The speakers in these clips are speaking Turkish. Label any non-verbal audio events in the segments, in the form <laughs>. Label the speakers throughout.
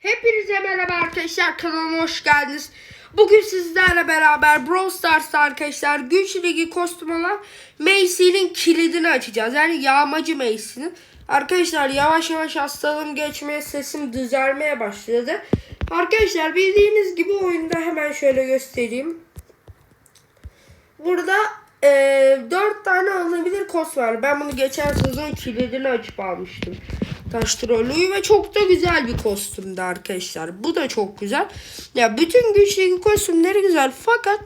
Speaker 1: Hepinize merhaba arkadaşlar kanalıma hoş geldiniz. Bugün sizlerle beraber Brawl Stars'ta arkadaşlar güç ligi kostüm olan Macy'nin kilidini açacağız. Yani yağmacı Macy'nin. Arkadaşlar yavaş yavaş hastalığım geçmeye sesim düzelmeye başladı. Arkadaşlar bildiğiniz gibi oyunda hemen şöyle göstereyim. Burada eee 4 tane alınabilir kos var. Ben bunu geçen sezon kilidini açıp almıştım. Taş trollüyü ve çok da güzel bir kostümdü arkadaşlar. Bu da çok güzel. Ya bütün güç ligi kostümleri güzel fakat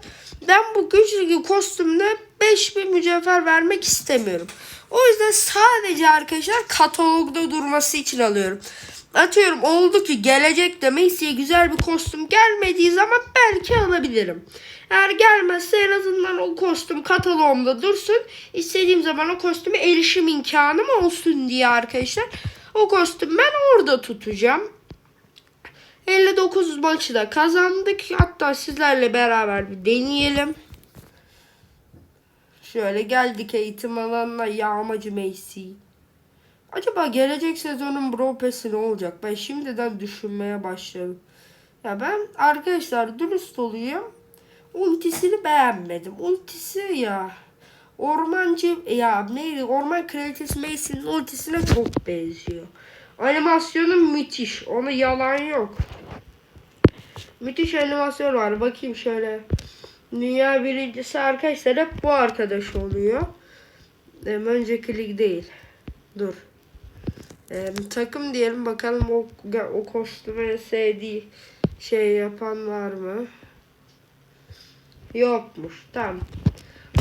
Speaker 1: ben bu güç ligi kostümüne 5000 mücevher vermek istemiyorum. O yüzden sadece arkadaşlar katalogda durması için alıyorum. Atıyorum oldu ki gelecekte Macy'ye güzel bir kostüm gelmediği zaman belki alabilirim. Eğer gelmezse en azından o kostüm kataloğumda dursun. İstediğim zaman o kostüme erişim imkanım olsun diye arkadaşlar. O kostüm ben orada tutacağım. 59 maçı da kazandık. Hatta sizlerle beraber bir deneyelim. Şöyle geldik eğitim alanına yağmacı Macy. Acaba gelecek sezonun Pass'i ne olacak? Ben şimdiden düşünmeye başladım. Ya ben arkadaşlar dürüst olayım. Ultisini beğenmedim. Ultisi ya. Ormancı ya neydi? Orman kraliçesi Macy'nin ultisine çok benziyor. Animasyonu müthiş. Ona yalan yok. Müthiş animasyon var. Bakayım şöyle. Dünya birincisi arkadaşlar hep bu arkadaş oluyor. Em, önceki lig değil. Dur. Em, takım diyelim bakalım o, o kostüme sevdiği şey yapan var mı? Yokmuş. Tamam.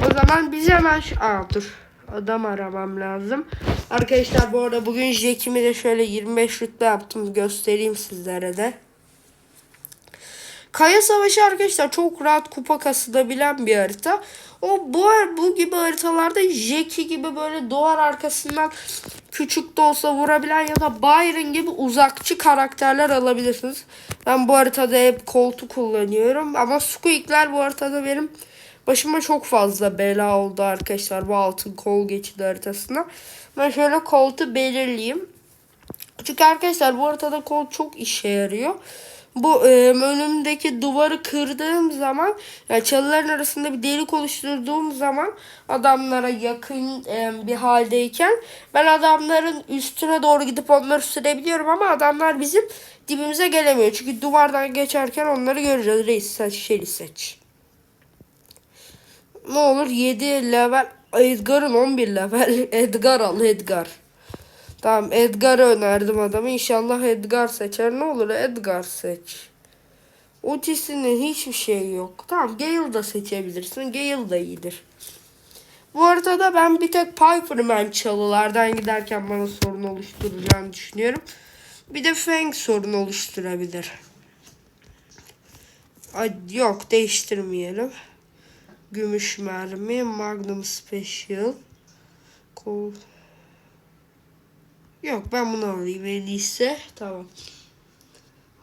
Speaker 1: O zaman biz hemen şu... Aa dur. Adam aramam lazım. Arkadaşlar bu arada bugün Jack'imi de şöyle 25 rütbe yaptım. Göstereyim sizlere de. Kaya Savaşı arkadaşlar çok rahat kupa kasılabilen bir harita. O bu bu gibi haritalarda Jackie gibi böyle duvar arkasından küçük de olsa vurabilen ya da Byron gibi uzakçı karakterler alabilirsiniz. Ben bu haritada hep koltu kullanıyorum ama Squeak'ler bu haritada benim başıma çok fazla bela oldu arkadaşlar bu altın kol geçidi haritasına. Ben şöyle koltu belirleyeyim. Çünkü arkadaşlar bu haritada kol çok işe yarıyor bu e, önümdeki duvarı kırdığım zaman yani çalıların arasında bir delik oluşturduğum zaman adamlara yakın e, bir haldeyken ben adamların üstüne doğru gidip onları sürebiliyorum ama adamlar bizim dibimize gelemiyor. Çünkü duvardan geçerken onları göreceğiz. Reis seç, Shelly seç. Ne olur 7 level Edgar'ın 11 level <laughs> Edgar al Edgar. Tamam Edgar'ı önerdim adamı. İnşallah Edgar seçer. Ne olur Edgar seç. Ultisinin hiçbir şey yok. Tamam Gale da seçebilirsin. Gale da iyidir. Bu arada ben bir tek Piperman çalılardan giderken bana sorun oluşturacağını düşünüyorum. Bir de Fang sorun oluşturabilir. Ay, yok değiştirmeyelim. Gümüş mermi, Magnum Special. Kol. Yok ben bunu alayım en iyisi. Tamam.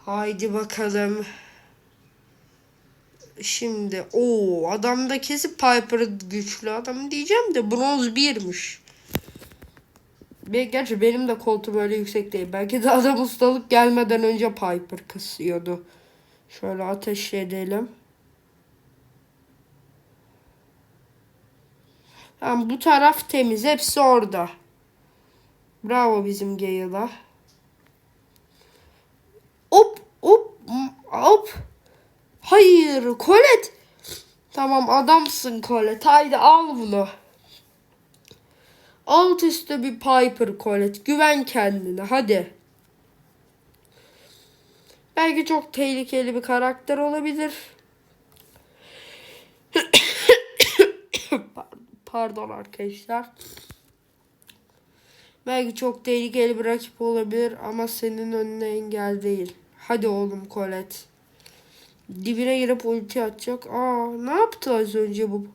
Speaker 1: Haydi bakalım. Şimdi o adamda kesip Piper güçlü adam diyeceğim de bronz 1'miş. Be gerçi benim de koltuğum öyle yüksek değil. Belki de adam ustalık gelmeden önce Piper kısıyordu. Şöyle ateş edelim. Tamam bu taraf temiz. Hepsi orada. Bravo bizim Gale'a. Hop hop hop. Hayır Colette. Tamam adamsın Colette. Haydi al bunu. Alt üstü bir Piper Colette. Güven kendine hadi. Belki çok tehlikeli bir karakter olabilir. Pardon arkadaşlar. Belki çok tehlikeli bir rakip olabilir ama senin önüne engel değil. Hadi oğlum Colette. Dibine girip ulti atacak. Aa ne yaptı az önce bu?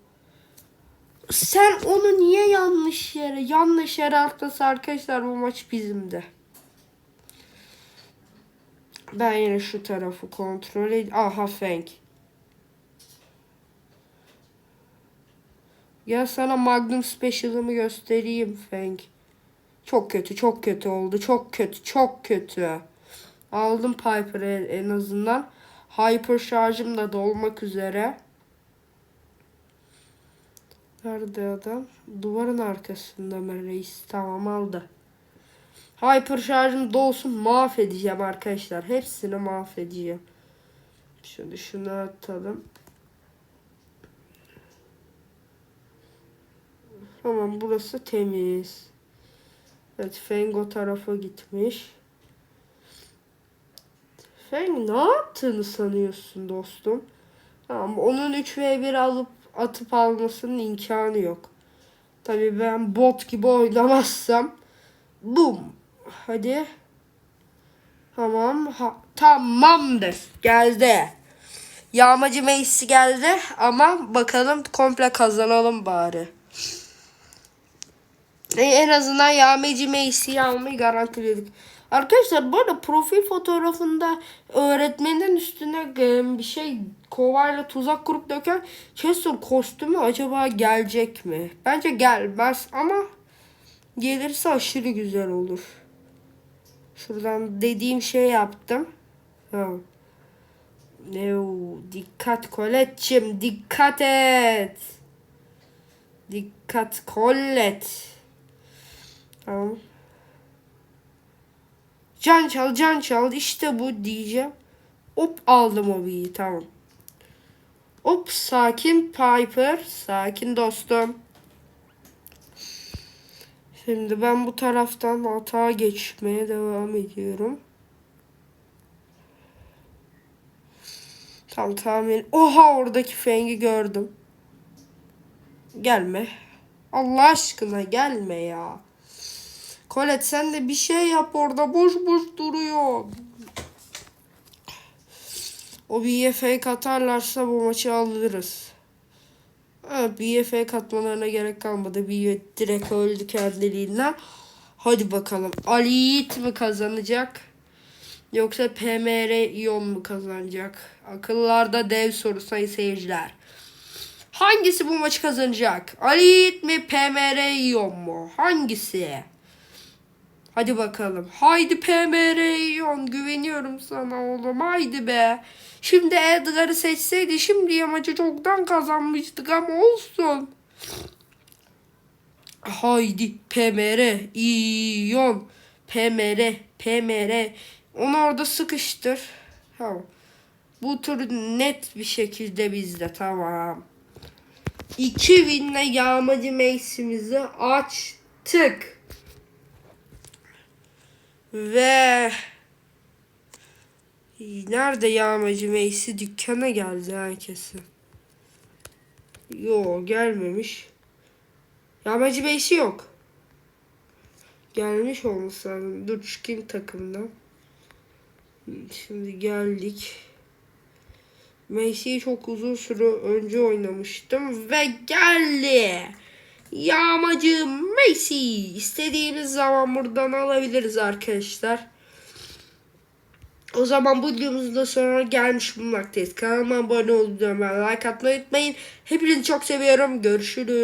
Speaker 1: Sen onu niye yanlış yere yanlış yere atması arkadaşlar bu maç bizimdi. Ben yine şu tarafı kontrol edeyim. Aha Fang. Ya sana Magnum Special'ımı göstereyim Fang. Çok kötü, çok kötü oldu. Çok kötü, çok kötü. Aldım Piper'ı en azından. Hyper şarjım da dolmak üzere. Nerede adam? Duvarın arkasında mı reis? Tamam aldı. Hyper şarjım dolsun mahvedeceğim arkadaşlar. Hepsini mahvedeceğim. Şunu şunu atalım. Tamam burası temiz. Evet Fengo tarafa gitmiş. Feng ne yaptığını sanıyorsun dostum? Tamam onun 3v1 alıp atıp almasının imkanı yok. Tabii ben bot gibi oynamazsam bum. Hadi. Tamam. Ha, tamamdır. Geldi. Yağmacı meclisi geldi ama bakalım komple kazanalım bari. E, en azından yağmacı meclisi almayı garantiledik. Arkadaşlar bu arada profil fotoğrafında öğretmenin üstüne e, bir şey kovayla tuzak kurup döken Chester kostümü acaba gelecek mi? Bence gelmez ama gelirse aşırı güzel olur. Şuradan dediğim şey yaptım. Ha. Neo, dikkat Colette'cim dikkat et. Dikkat Colette. Tamam. Can çal can çal işte bu diyeceğim. Hop aldım o bilgiyi tamam. Hop sakin Piper. Sakin dostum. Şimdi ben bu taraftan atağa geçmeye devam ediyorum. Tam tahmin. Oha oradaki Feng'i gördüm. Gelme. Allah aşkına gelme ya. Colette sen de bir şey yap orada. Boş boş duruyor. O bir fake atarlarsa bu maçı alırız. Evet bir fake atmalarına gerek kalmadı. Bir direkt öldü kendiliğinden. Hadi bakalım. Ali Yiğit mi kazanacak? Yoksa PMR İyon mu kazanacak? Akıllarda dev soru sayın seyirciler. Hangisi bu maçı kazanacak? Ali Yiğit mi PMR İyon mu? Hangisi? Hadi bakalım. Haydi PMR İyon güveniyorum sana oğlum. Haydi be. Şimdi Edgar'ı seçseydi şimdi maçı çoktan kazanmıştık ama olsun. Haydi PMR İyon. PMR PMR onu orada sıkıştır. Tamam. Bu tur net bir şekilde bizde tamam. 2 winle yağmacı mevsimimizi açtık. Ve nerede yağmacı meysi dükkana geldi herkesi. Yo gelmemiş. Yağmacı meysi yok. Gelmiş olması lazım. Dur çıkayım takımdan. Şimdi geldik. Messi'yi çok uzun süre önce oynamıştım ve geldi. Yağmacı Messi. İstediğiniz zaman buradan alabiliriz arkadaşlar. O zaman bu videomuzun da sonuna gelmiş bulunmaktayız. Kanalıma abone olmayı, like atmayı unutmayın. Hepinizi çok seviyorum. Görüşürüz.